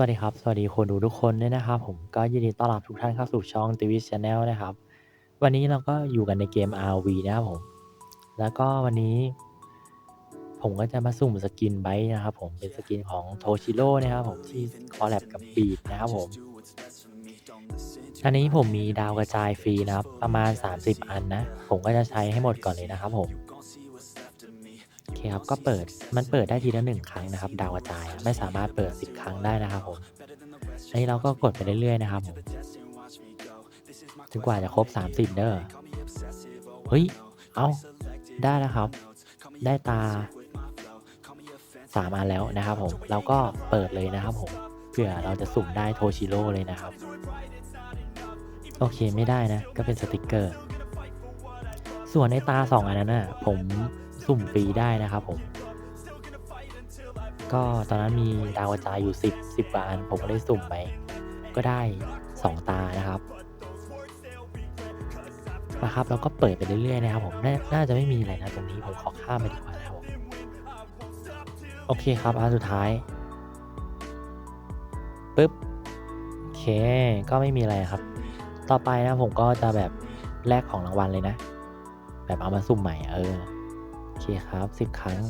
วัสดีครับ สวัสดีคนดูทุกคนด้วยนะครับ ผมก็ยินดีต้อนรับทุกท่านเข้าสู่ช่อง t v Channel นะครับ วันนี้เราก็อยู่กันในเกม RV นะครับผม แล้วก็วันนี้ ผมก็จะมาสุ่มสกินไบต์นะครับผมเป็นสกินของโทชิโร่นะครับผมที่คอลแลบกับบีดนะครับผมอันนี้ผมมีดาวกระจายฟรีนะครับ ประมาณ 30 อันนะ ผมก็จะใช้ให้หมดก่อนเลยนะครับผม โอเคครับก็เปิดมันเปิดได้ทีละหนึ่งครั้งนะครับ ดาวกระจายไม่สามารถเปิด 10 ครั้งได้นะครับผมอันนี้เราก็กดไปเรื่อยๆนะครับผมจนกว่าจะครบ 30 เด้อเฮ้ย เอาได้แล้วครับ ได้ตา3อันแล้วนะครับผม เราก็เปิดเลยนะครับผม เผื่อเราจะสุ่มได้โทชิโร่เลยนะครับ โอเคไม่ได้นะ ก็เป็นสติกเกอร์ ส่วนในตา2อันนั้นน่ะผม สุ่มฟรีได้นะครับผม ก็ตอนนั้นมีดาวกระจายอยู่ 10 10กว่าอันผมก็เลยสุ่มไป ก็ได้ 2 ตานะครับมาครับแล้วก็เปิดไปเรื่อยๆนะครับผมนน่าจะไม่มีอะไรนะตรงนี้ผมขอข้ามไปดีกว่านะครับโอเคครับอันสุดท้ายปึ๊บโอเคก็ไม่มีอะไรครับ ต่อไปนะผมก็จะแบบแลกของรางวัลเลยนะ แบบเอามาสุ่มใหม่เออ อเคครับสิบครั้ง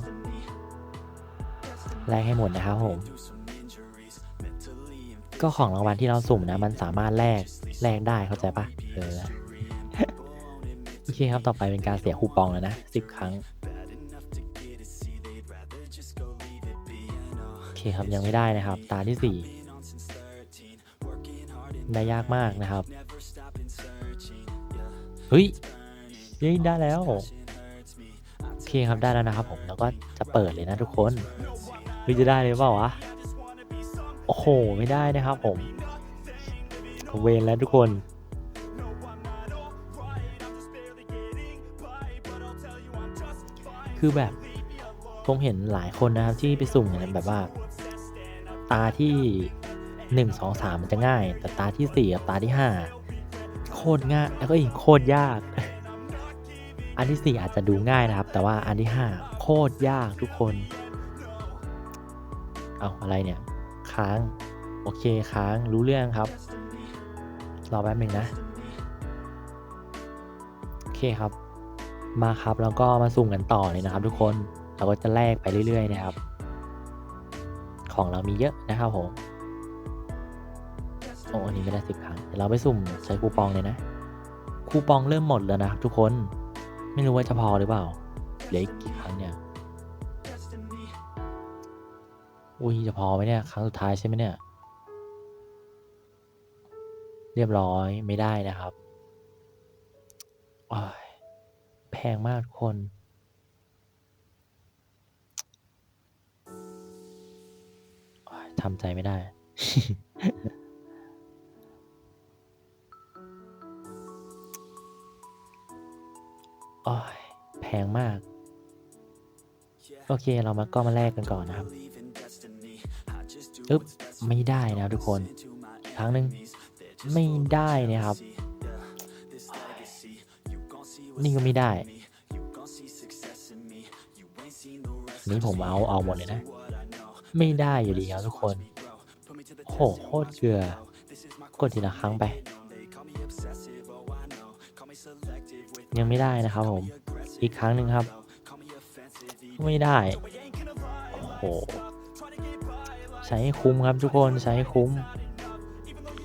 แลกให้หมดนะครับผม ก็ของรางวัลที่เราสุ่มนะ มันสามารถแลกแลกได้เข้าใจปะเออโอเคครับต่อไปเป็นการเสียคูปองแล้วนะสิบครั้งโอเคครับยังไม่ได้นะครับ ตาที่สี่ได้ยากมากนะครับ เฮ้ยได้แล้ว เคครับได้แล้วนะครับผมแล้วก็จะเปิดเลยนะทุกคนเฮ้ยจะได้เลยเปล่าวะโอ้โหไม่ได้นะครับผมเวนแล้วทุกคนคือแบบผมเห็นหลายคนนะครับที่ไปสุ่มเนี่ยแบบว่า ตาที่หนึ่งสองสามมันจะง่าย แต่ตาที่สี่กับตาที่ห้าโคตรง่ายแล้วก็อีกโคตรยาก อันที่สี่อาจจะดูง่ายนะครับ แต่ว่าอันที่ห้าโคตรยากทุกคน เอาอะไรเนี่ย ค้าง โอเคค้างรู้เรื่องครับ รอแป๊บหนึ่งนะ โอเคครับ มาครับแล้วก็มาสุ่มกันต่อเลยนะครับ ทุกคน เราก็จะแลกไปเรื่อยๆนะครับ ของเรามีเยอะนะครับผม โอ้อันนี้ไม่ได้สิบครั้งเดี๋ยวเราไปสุ่มใช้คูปองเลยนะคูปองเริ่มหมดแล้วนะครับทุกคน ไม่รู้ว่าจะพอหรือเปล่าเหลืออีกกี่ครั้งเนี่ยอุ้ยจะพอไหมเนี่ยครั้งสุดท้ายใช่ไหมเนี่ย เรียบร้อยไม่ได้นะครับแพงมากคน ทำใจไม่ได้ อ้ยแพงมาก โอเคเรามาก็มาแลกกันก่อนนะครับอึ๊บไม่ได้นะทุกคนครั้งหนึ่งไม่ได้นะครับ นี่ก็ไม่ได้ นี่ผมเอาเอาหมดเลยนะ ไม่ได้อยู่ดีครับทุกคนโหโคตรเกลือกดทีละครั้งไป ยังไม่ได้นะครับผม อีกครั้งหนึ่งครับ ไม่ได้ โอ้โห ใช้ให้คุ้มครับทุกคน ใช้ให้คุ้ม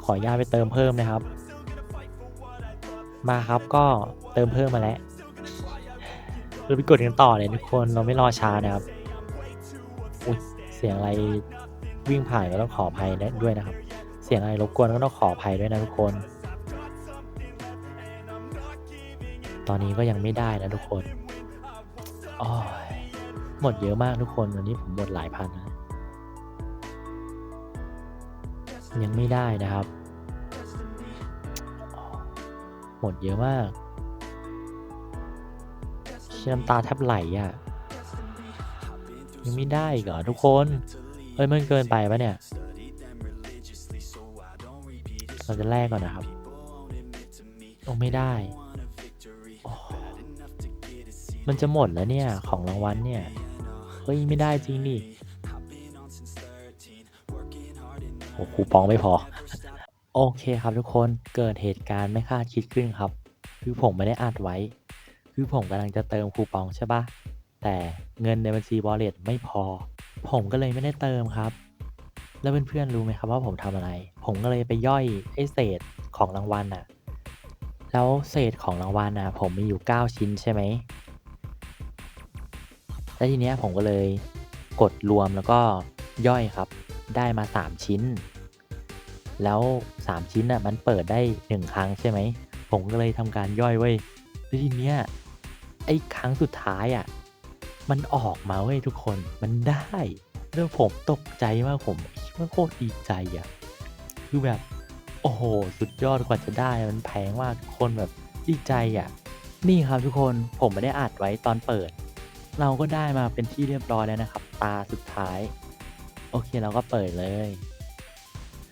ขออนุญาตไปเติมเพิ่มนะครับ มาครับก็เติมเพิ่มมาแล้วเราไปกดกันต่อเลยทุกคน เราไม่รอช้านะครับ อุ้ย เสียงอะไรวิ่งผ่านก็ต้องขออภัยด้วยนะครับ เสียงอะไรรบกวนก็ต้องขออภัยด้วยนะทุกคน ตอนนี้ก็ยังไม่ได้นะทุกคนอ้อยหมดเยอะมากทุกคนวันนี้ผมหมดหลายพันนะยังไม่ได้นะครับ หมดเยอะมากเชี่ยน้ำตาแทบไหลอะ ยังไม่ได้อีกเหรอทุกคนเฮ้ยมันเกินไปปะเนี่ย เราจะแลกก่อนนะครับ โอ้ไม่ได้ มันจะหมดแล้วเนี่ย ของรางวัลเนี่ย เฮ้ย ไม่ได้จริงดิโอ้คูปองไม่พอ โอเคครับทุกคนเกิดเหตุการณ์ไม่คาดคิดขึ้นครับ คือผมไม่ได้อัดไว้ คือผมกำลังจะเติมคูปองใช่ปะแต่เงินในบัญชีบอลเลตไม่พอ ผมก็เลยไม่ได้เติมครับ แล้วเพื่อนๆรู้ไหมครับว่าผมทำอะไร ผมก็เลยไปย่อยไอ้เศษของรางวัลน่ะแล้วเศษของรางวัลน่ะผมมีอยู่ 9 ชิ้นใช่ไหม แล้วทีเนี้ยผมก็เลยกดรวมแล้วก็ย่อยครับ ได้มา 3 ชิ้น แล้ว 3 ชิ้นน่ะมันเปิดได้ 1 ครั้งใช่ไหม ผมก็เลยทำการย่อยเว้แล้วทีเนี้ยไอ้ครั้งสุดท้ายอะมันออกมาเว้ยทุกคนมันได้แล้วผมตกใจมากผมว่าโคตรดีใจอะคือแบบโอ้โหสุดยอดกว่าจะได้มันแพงมากทุกคนแบบดีใจอะ นี่ครับทุกคนผมไม่ได้อัดไว้ตอนเปิด เราก็ได้มาเป็นที่เรียบร้อยแล้วนะครับ ตาสุดท้าย โอเคเราก็เปิดเลย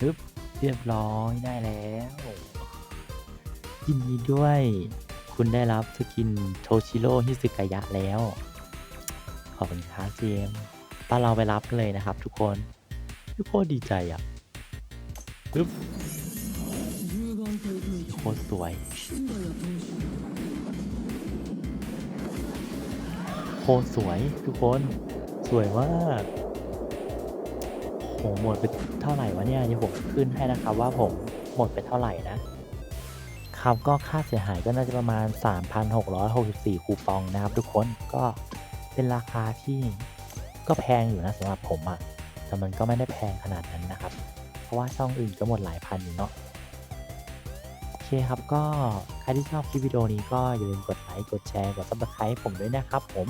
ฮึบเรียบร้อยได้แล้วยินดีด้วย คุณได้รับสกินโทชิโร่ฮิสึกายะแล้ว ขอบคุณครับเจมส์ตอนเราไปรับเลยนะครับ ทุกคน ทุกคนดีใจอะปึ๊บโคตรสวย โคตรสวยทุกคนสวยมากโหหมดไปเท่าไหร่วะเนี่ยเดี๋ยวผมขึ้นให้นะครับว่าผมหมดไปเท่าไหร่นะครับก็ค่าเสียหายก็น่าจะประมาณ 3,664 คูปองนะครับทุกคนก็เป็นราคาที่ก็แพงอยู่นะสำหรับผมอะ่ะแต่มันก็ไม่ได้แพงขนาดนั้นนะครับ เพราะว่าช่องอื่นก็หมดหลายพันอยู่เนาะ คครับก็ใครที่ชอบคลิปวิดีโอนี้ก็อย่าลืมกดไลค์กดแชร์กด subscribe ผมด้วยนะครับผม